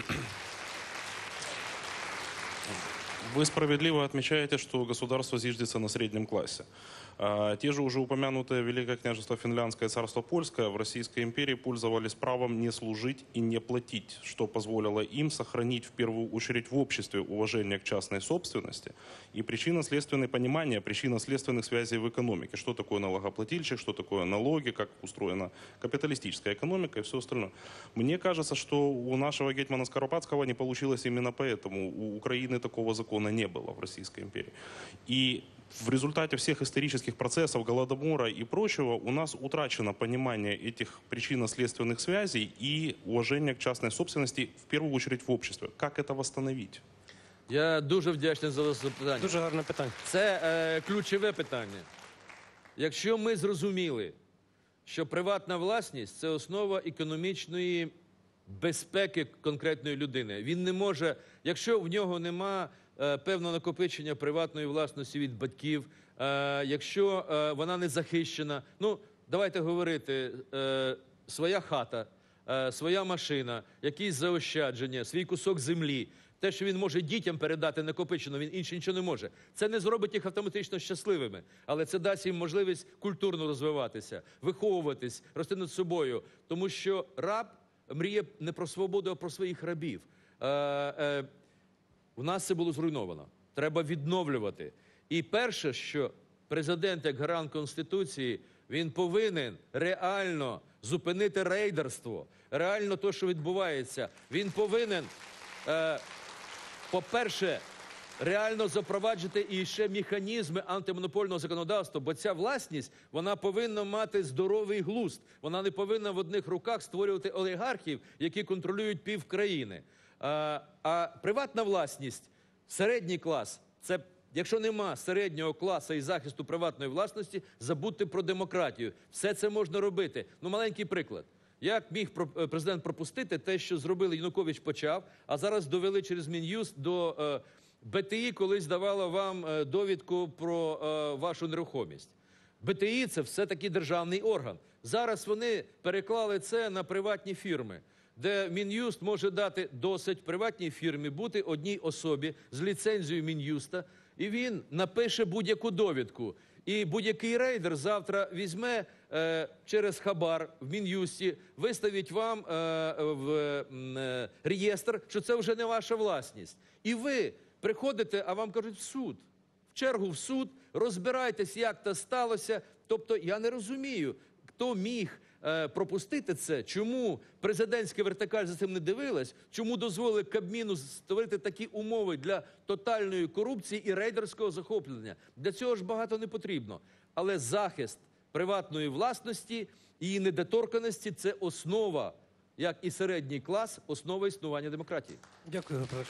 Thank you. Вы справедливо отмечаете, что государство зиждется на среднем классе. А, Те же уже упомянутые Великое княжество Финляндское и Царство Польское в Российской империи пользовались правом не служить и не платить, что позволило им сохранить в первую очередь в обществе уважение к частной собственности и причинно-следственное понимание причинно-следственных связей в экономике. Что такое налогоплательщик, что такое налоги, как устроена капиталистическая экономика и все остальное. Мне кажется, что у нашего гетмана Скоропадского не получилось именно поэтому. У Украины такого закона не было в Российской империи. И в результате всех исторических процессов, Голодомора и прочего, у нас утрачено понимание этих причинно-следственных связей и уважение к частной собственности, в первую очередь в обществе. Как это восстановить? Я дуже вдячний за ваше запитання. Дуже гарне питання. Це е, ключове питання. Якщо ми зрозуміли, що приватна власність це основа економічної безпеки конкретної людини, він не може, якщо в нього нема е, певного накопичення приватної власності від батьків, е, якщо е, вона не захищена, ну давайте говорити, е, своя хата, е, своя машина, якісь заощадження, свій кусок землі. Те, що він може дітям передати накопичено, він інше нічого не може. Це не зробить їх автоматично щасливими, але це дасть їм можливість культурно розвиватися, виховуватись, рости над собою. Тому що раб мріє не про свободу, а про своїх рабів. У нас це було зруйновано. Треба відновлювати. І перше, що президент, як гарант Конституції, він повинен реально зупинити рейдерство, реально те, що відбувається. Він повинен, е, по-перше, реально запроваджувати і ще механізми антимонопольного законодавства, бо ця власність вона повинна мати здоровий глузд. Вона не повинна в одних руках створювати олігархів, які контролюють пів країни. А, приватна власність, середній клас це. Якщо нема середнього класу і захисту приватної власності, забудьте про демократію. Все це можна робити. Ну, маленький приклад. Як міг е, президент пропустити те, що зробили Янукович почав, а зараз довели через Мін'юст до е, БТІ, колись давала вам е, довідку про е, вашу нерухомість. БТІ це все-таки державний орган. Зараз вони переклали це на приватні фірми, де Мін'юст може дати досить приватній фірмі бути одній особі з ліцензією Мін'юста, і він напише будь-яку довідку. І будь-який рейдер завтра візьме е, через хабар в Мін'юсті, виставить вам е, в е, реєстр, що це вже не ваша власність. І ви приходите, а вам кажуть в суд в чергу в суд, розбирайтесь, як це сталося. Тобто я не розумію, хто міг пропустити це, чому президентська вертикаль за цим не дивилась, чому дозволили Кабміну створити такі умови для тотальної корупції і рейдерського захоплення. Для цього ж багато не потрібно. Але захист приватної власності, її недоторканості це основа, як і середній клас, основа існування демократії. Дякую, Петро.